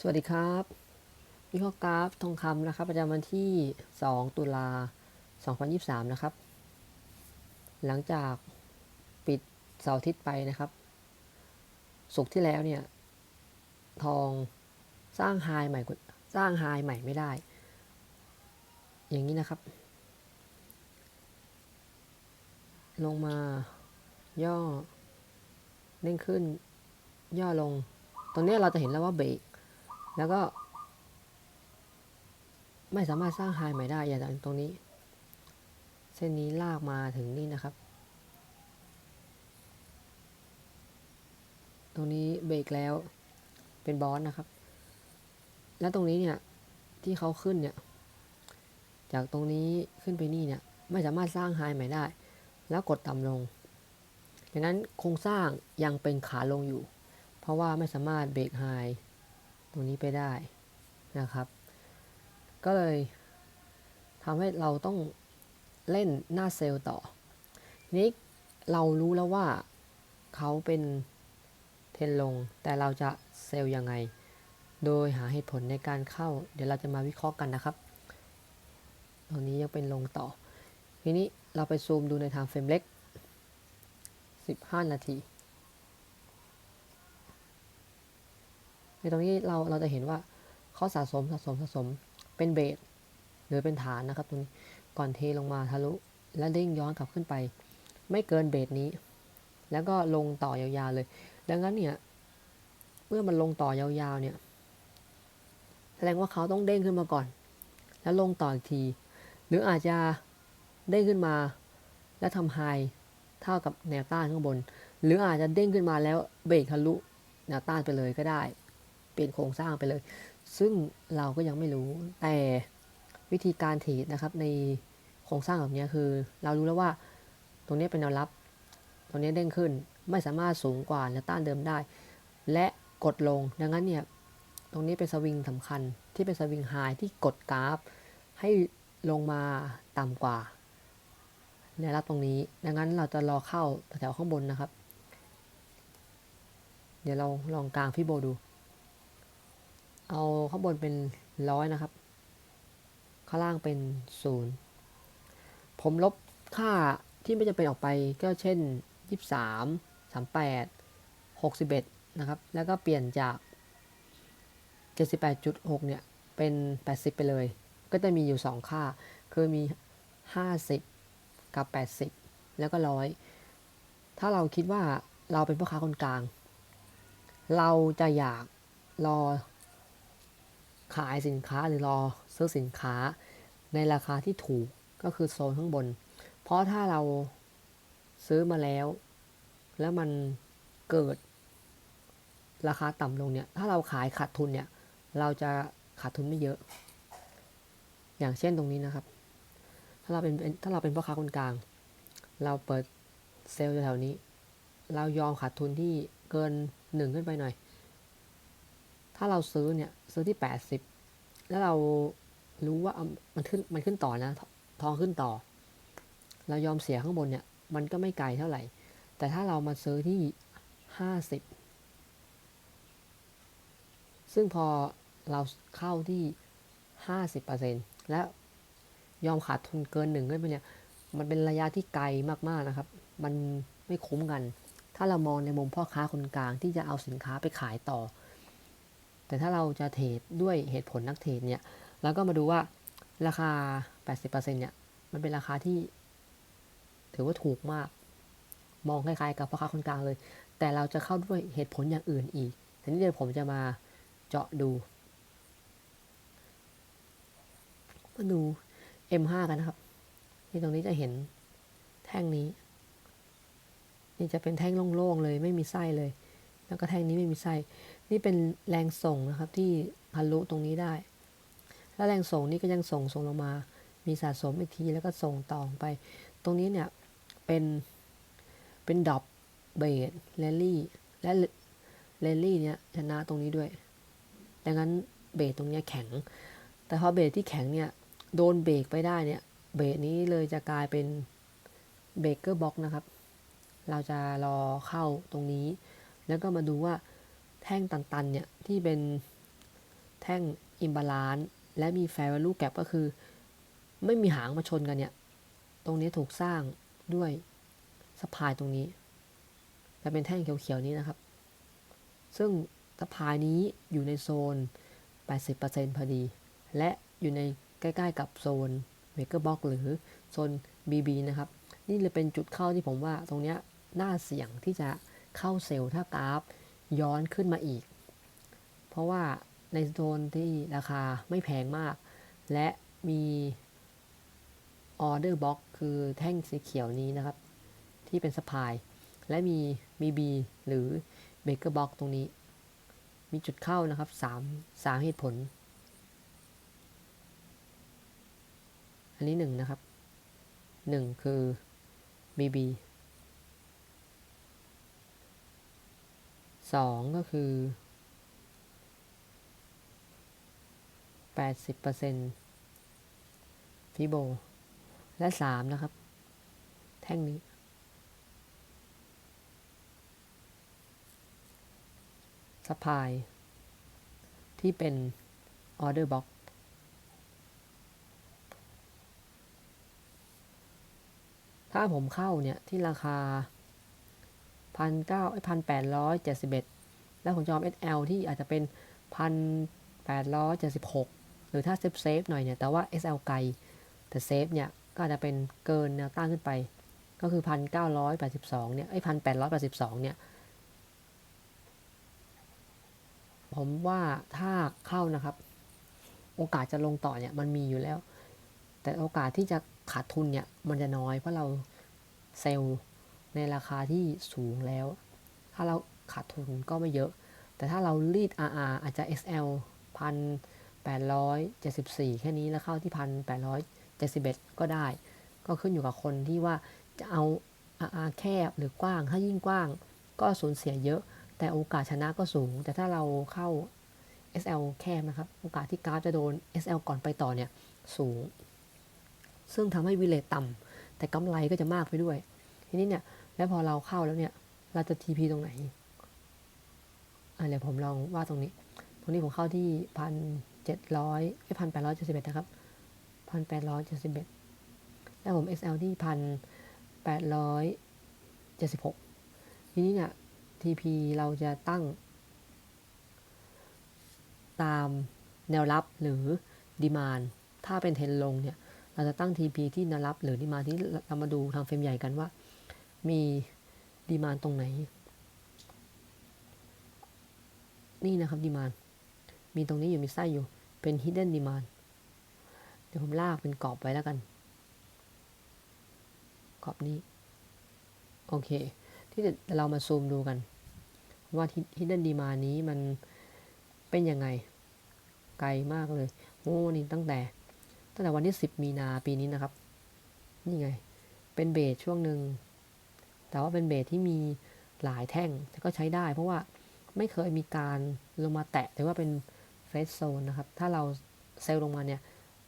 สวัสดีครับ วิเคราะห์กราฟทองคำนะครับ ประจำวันที่ 2 ตุลา 2023 นะครับ หลังจากปิดเสาร์อาทิตย์ไปนะครับ สุกที่แล้วเนี่ย ทองสร้างไฮใหม่สร้างไฮใหม่ไม่ได้ อย่างนี้นะครับ ลงมาย่อเด้งขึ้น ย่อลงตรงนี้เราจะเห็นแล้วว่าเบรก แล้วก็ ไม่สามารถสร้างไฮใหม่ได้อย่างตรงนี้ เส้นนี้ลากมาถึงนี่นะครับ ตรงนี้เบรกแล้วเป็นบอสนะครับ แล้วตรงนี้เนี่ยที่เขาขึ้นเนี่ย จากตรงนี้ขึ้นไปนี่เนี่ย ไม่สามารถสร้างไฮใหม่ได้ แล้วกดต่ำลงดังนั้นโครงสร้างยังเป็นขาลงอยู่ เพราะว่าไม่สามารถเบรกไฮ ตรงนี้ไปได้นะครับ ก็เลยทำให้เราต้องเล่นหน้าเซลล์ต่อนี้เรารู้แล้วว่าเขาเป็นเทนลง แต่เราจะเซลล์ยังไง โดยหาเหตุผลในการเข้า เดี๋ยวเราจะมาวิเคราะห์กันนะครับตรงนี้ยังเป็นลงต่อ ทีนี้เราไปซูมดูในทางเฟรมเล็ก 15 นาที ใน ตรงนี้เราเราจะเห็นว่าเขาสะสมสะสมสะสมเป็นเบสหรือเป็นฐานนะครับตรงนี้ก่อนเทลงมาทะลุและเด้งย้อนกลับขึ้นไป ไม่เกินเบสนี้ แล้วก็ลงต่อยาวๆเลย ดังนั้นเนี่ยเมื่อมันลงต่อยาวๆเนี่ยแสดงว่าเขาต้องเด้งขึ้นมาก่อน แล้วลงต่ออีกที หรืออาจจะเด้งขึ้นมา แล้วทำไฮเท่ากับแนวต้านข้างบน หรืออาจจะเด้งขึ้นมาแล้วเบรกทะลุแนวต้านไปเลยก็ได้ ปลี่ยนโครงสร้างไปเลย ซึ่งเราก็ยังไม่รู้แต่วิธีการเทรดนะครับ ในโครงสร้างแบบนี้คือ เรารู้แล้วว่าตรงนี้เป็นแนวรับ ตรงนี้เด้งขึ้นไม่สามารถสูงกว่าแนวต้านเดิมได้ และกดลงดังนั้นเนี่ยตรงนี้เป็นสวิงสำคัญที่เป็นสวิงไฮที่กดกราฟ ให้ลงมาต่ำกว่าแนวรับตรงนี้ ดังนั้นเราจะรอเข้าแถวข้างบนนะครับ เดี๋ยวเราลองกลางพี่โบดู เอาข้างบนเป็นร้อยนะครับ ข้างล่างเป็นศูนย์ผมลบค่าที่ไม่จำเป็นออกไปก็เช่น 23 38 61 นะครับ แล้วก็เปลี่ยนจาก 78.6 เนี่ย เป็น 80 ไปเลย ก็จะมีอยู่ 2 ค่า คือมี 50 กับ 80 แล้วก็ 100 ถ้าเราคิดว่าเราเป็นพ่อค้าคนกลาง เราจะอยากรอ ขายสินค้าหรือรอซื้อสินค้าในราคาที่ถูกก็คือโซนข้างบน เพราะถ้าเราซื้อมาแล้ว แล้วมันเกิดราคาต่ำลงเนี่ย ถ้าเราขายขาดทุนเนี่ย เราจะขาดทุนไม่เยอะ อย่างเช่นตรงนี้นะครับ ถ้าเราเป็นถ้าเราเป็นพ่อค้าคนกลาง เราเปิดเซลล์แถวนี้ เรายอมขาดทุนที่เกินหนึ่งขึ้นไปหน่อย ถ้าเราซื้อเนี่ยซื้อที่ 80 แล้วเรารู้ว่ามันขึ้นมันขึ้นต่อนะ ทองขึ้นต่อ เรายอมเสียข้างบนเนี่ย มันก็ไม่ไกลเท่าไหร่ แต่ถ้าเรามาซื้อที่ 50 ซึ่งพอเราเข้าที่ 50%แล้วยอมขาดทุนเกินหนึ่งขึ้นไปเนี่ย มันเป็นระยะที่ไกลมากๆนะครับ มันไม่คุ้มกัน ถ้าเรามองในมุมพ่อค้าคนกลางที่จะเอาสินค้าไปขายต่อ แต่ถ้าเราจะเทรดด้วยเหตุผลนักเทรดเนี่ยเราก็มาดูว่าราคา 80%เนี่ยมันเป็นราคาที่ ถือว่าถูกมาก มองคล้ายๆกับพ่อค้าคนกลางเลย แต่เราจะเข้าด้วยเหตุผลอย่างอื่นอีกทีนี้เดี๋ยวผมจะมาเจาะดูมาดู M5 กันนะครับที่ตรงนี้จะเห็นแท่งนี้ นี่จะเป็นแท่งโล่งๆเลย ไม่มีไส้เลย แล้วก็แท่งนี้ไม่มีไส้ นี่เป็นแรงส่งนะครับที่ทะลุตรงนี้ได้ แล้วแรงส่งนี่ก็ยังส่งส่งลงมา มีสะสมอีกทีแล้วก็ส่งต่อไป ตรงนี้เนี่ยเป็นเป็นดอปเบสแรลลี่และแรลลี่เนี่ยชนะตรงนี้ด้วยดังนั้นเบสตรงนี้แข็ง แต่พอเบสที่แข็งเนี่ยโดนเบรกไปได้เนี่ยเบรกนี้เลยจะกลายเป็นเบรกเกอร์บ็อกนะครับ เราจะรอเข้าตรงนี้ แล้วก็มาดูว่า แท่งตันๆเนี่ยที่เป็นแท่งอิมบาลานและมีแฟร์ value gap ก็คือ ไม่มีหางมาชนกันเนี่ย ตรงนี้ถูกสร้างด้วยสปายตรงนี้จะเป็นแท่งเขียวๆนี้นะครับ ซึ่งสปายนี้อยู่ในโซน 80%พอดี และอยู่ในใกล้ๆกับโซนเมกะบ็อกหรือโซน BB นะครับ นี่เลยเป็นจุดเข้าที่ผมว่าตรงนี้น่าเสี่ยงที่จะเข้าเซลล์ถ้ากราฟ ย้อนขึ้นมาอีก เพราะว่าในโซนที่ราคาไม่แพงมาก และมีออเดอร์บ็อกคือแท่งสีเขียวนี้นะครับ ที่เป็นสปาย และมีมีบีหรือเบเกอร์บ็อกตรงนี้ มีจุดเข้านะครับ3 3เหตุผล อันนี้หนึ่งนะครับหนึ่งคือ BB สองก็คือ80%ฟิโบ และสามนะครับ แท่งนี้ สปาย ที่เป็นออเดอร์บ็อกถ้าผมเข้าเนี่ย ที่ราคา พันเก้าพันแปดร้อยเจ็ดสิบเอ็ดแล้วผมจอม SL ที่อาจจะเป็นพันแปดร้อยเจ็ดสิบหกหรือถ้าเซฟเซฟหน่อยเนี่ย แต่ว่า SL ไกล แต่เซฟเนี่ยก็อาจจะเป็นเกินแนวต้านขึ้นไป ก็คือพันเก้าร้อยแปดสิบสองเนี่ยไอ้พันแปดร้อยแปดสิบสองเนี่ย ผมว่าถ้าเข้านะครับ โอกาสจะลงต่อเนี่ยมันมีอยู่แล้ว แต่โอกาสที่จะขาดทุนเนี่ยมันจะน้อยเพราะเราเซลล์ ในราคาที่สูงแล้ว ถ้าเราขาดทุนก็ไม่เยอะ แต่ถ้าเรารีด RR อาจจะ SL พันแปดร้อยเจ็ดสิบสี่แค่นี้แล้วเข้าที่พันแปดร้อยเจ็ดสิบเอ็ดก็ได้ ก็ขึ้นอยู่กับคนที่ว่าจะเอา RR แคบหรือกว้าง ถ้ายิ่งกว้างก็สูญเสียเยอะ แต่โอกาสชนะก็สูง แต่ถ้าเราเข้า SL แคบนะครับ โอกาสที่กราฟจะโดน SL ก่อนไปต่อเนี่ยสูง ซึ่งทำให้วิเลตต่ำแต่กำไรก็จะมากไปด้วย ทีนี้เนี่ย แล้วพอเราเข้าแล้วเนี่ย เราจะ TP ตรงไหนอะเดี๋ยวผมลองว่าตรงนี้ ตรงนี้ผมเข้าที่พันเจ็ดร้อยไอพันแปดร้อยเจ็ดสิบเอ็ดนะครับพันแปดร้อยเจ็ดสิบเอ็ดแล้วผม SL ที่พันแปดร้อยเจ็ดสิบหกทีนี้เนี่ย TP เราจะตั้ง ตามแนวรับหรือดีมานถ้าเป็นเทรนลงเนี่ย เราจะตั้ง TP ที่แนวรับหรือดีมานที่เรามาดูทางเฟรมใหญ่กันว่า มีดีมานตรงไหน นี่นะครับดีมานมีตรงนี้อยู่มีไส้อยู่เป็น hidden demand เดี๋ยวผมลากเป็นกรอบไว้แล้วกัน กรอบนี้ โอเค ที่เรามาซูมดูกัน ว่า hidden demand นี้มันเป็นยังไง ไกลมากเลยโอ้นี่ตั้งแต่ ตั้งแต่วันที่ 10 มีนาปีนี้นะครับ นี่ไง เป็นเบสช่วงหนึ่ง แต่ว่าเป็นเบสที่มีหลายแท่งก็ใช้ได้ เพราะว่าไม่เคยมีการลงมาแตะหรือว่าเป็นเฟสโซนนะครับ ถ้าเราเซลล์ลงมาเนี่ย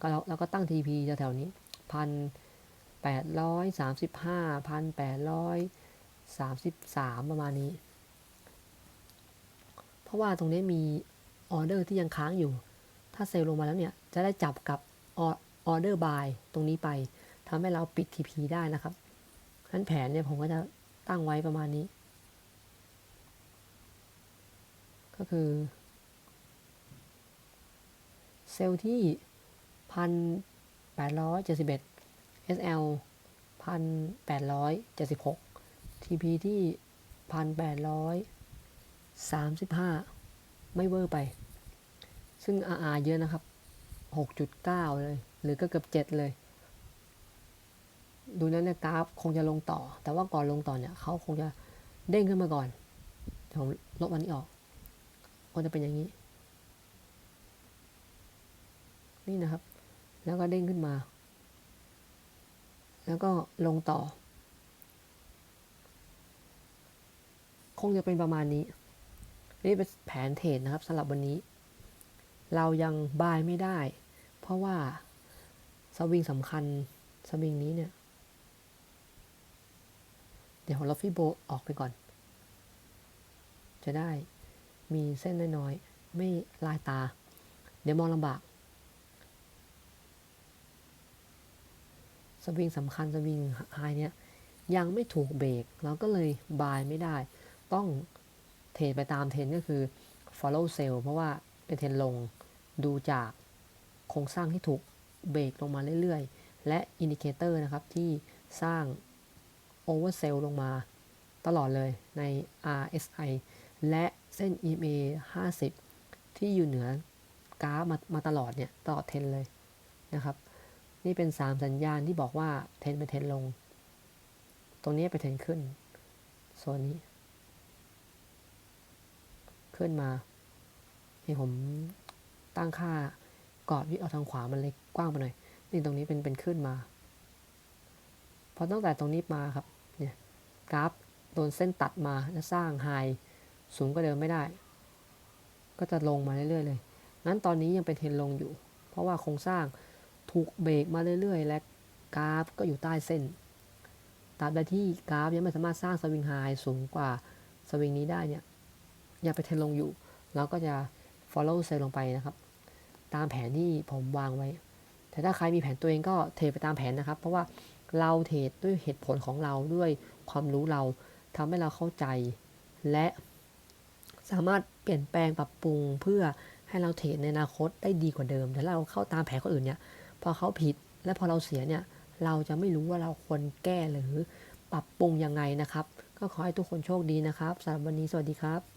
ก็เราเราก็ตั้ง TP แถวๆนี้พันแปดร้อยสามสิบห้าพันแปดร้อยสามสิบสามประมาณนี้ เพราะว่าตรงนี้มีออเดอร์ที่ยังค้างอยู่ ถ้าเซลล์ลงมาแล้วเนี่ย จะได้จับกับออเดอร์บายตรงนี้ไปทำให้เราปิด TP ได้นะครับ ขั้นแผนเนี่ยผมก็จะตั้งไว้ประมาณนี้ ก็คือ เซลล์ที่พันแปดร้อยเจ็ดสิบเอ็ด SL พันแปดร้อยเจ็ดสิบหก TP ที่พันแปดร้อยสามสิบห้าไม่เวอร์ไป ซึ่ง RR เยอะนะครับ 6.9 เลย หรือก็เกือบ 7 เลย ดูนั้นเนี่ยกราฟคงจะลงต่อ แต่ว่าก่อนลงต่อเนี่ยเขาคงจะเด้งขึ้นมาก่อนผมลบวันนี้ออกก็จะเป็นอย่างนี้ นี่นะครับ แล้วก็เด้งขึ้นมา แล้วก็ลงต่อ คงจะเป็นประมาณนี้ นี่เป็นแผนเทรดนะครับสำหรับวันนี้ เรายังบายไม่ได้ เพราะว่าสวิงสำคัญสวิงนี้เนี่ย เดี๋ยวเราฟิโบออกไปก่อน จะได้มีเส้นน้อยๆ ไม่ลายตา เดี๋ยวมองลำบาก สวิงสำคัญสวิงไฮเนี่ยยังไม่ถูกเบรกเราก็เลยบายไม่ได้ ต้องเทรดไปตามเทรนก็คือ follow sell เพราะว่าเป็นเทรนลงดูจากโครงสร้างที่ถูกเบรกลงมาเรื่อยๆ และอินดิเคเตอร์นะครับที่สร้าง oversell ลลงมาตลอดเลยใน RSI และเส้น EMA 50 ที่อยู่เหนือกราฟมามาตลอดเนี่ยตลอดเทรนเลยนะครับ นี่เป็น 3 สัญญาณที่บอกว่าเทรนเป็นเทรนลง ตรงนี้ไปเทรนขึ้นโซนนี้ ขึ้นมาให้ผมตั้งค่ากรอบที่เอาทางขวามันเล็กกว้างไปหน่อย นี่ตรงนี้เป็นเป็นขึ้นมา พอตั้งแต่ตรงนี้มาครับ กราฟโดนเส้นตัดมาจะสร้างไฮสูงกว่าเดิมไม่ได้ ก็จะลงมาเรื่อยๆเลย งั้นตอนนี้ยังเป็นเทรนลงอยู่ เพราะว่าโครงสร้างถูกเบรกมาเรื่อยๆ และกราฟก็อยู่ใต้เส้นตราบใดที่กราฟยังไม่สามารถสร้างสวิงไฮสูงกว่าสวิงนี้ได้เนี่ยยังเป็นเทรนลงอยู่ เราก็จะ follow เซลลงไปนะครับ ตามแผนที่ผมวางไว้ แต่ถ้าใครมีแผนตัวเองก็เทรดไปตามแผนนะครับ เพราะว่า เราเทรดด้วยเหตุผลของเราด้วยความรู้เราทำให้เราเข้าใจ และสามารถเปลี่ยนแปลงปรับปรุงเพื่อให้เราเทรดในอนาคตได้ดีกว่าเดิม แต่เราเข้าตามแผนคนอื่นเนี่ย พอเขาผิดและพอเราเสียเนี่ย เราจะไม่รู้ว่าเราควรแก้หรือปรับปรุงยังไงนะครับ ก็ขอให้ทุกคนโชคดีนะครับสำหรับวันนี้สวัสดีครับ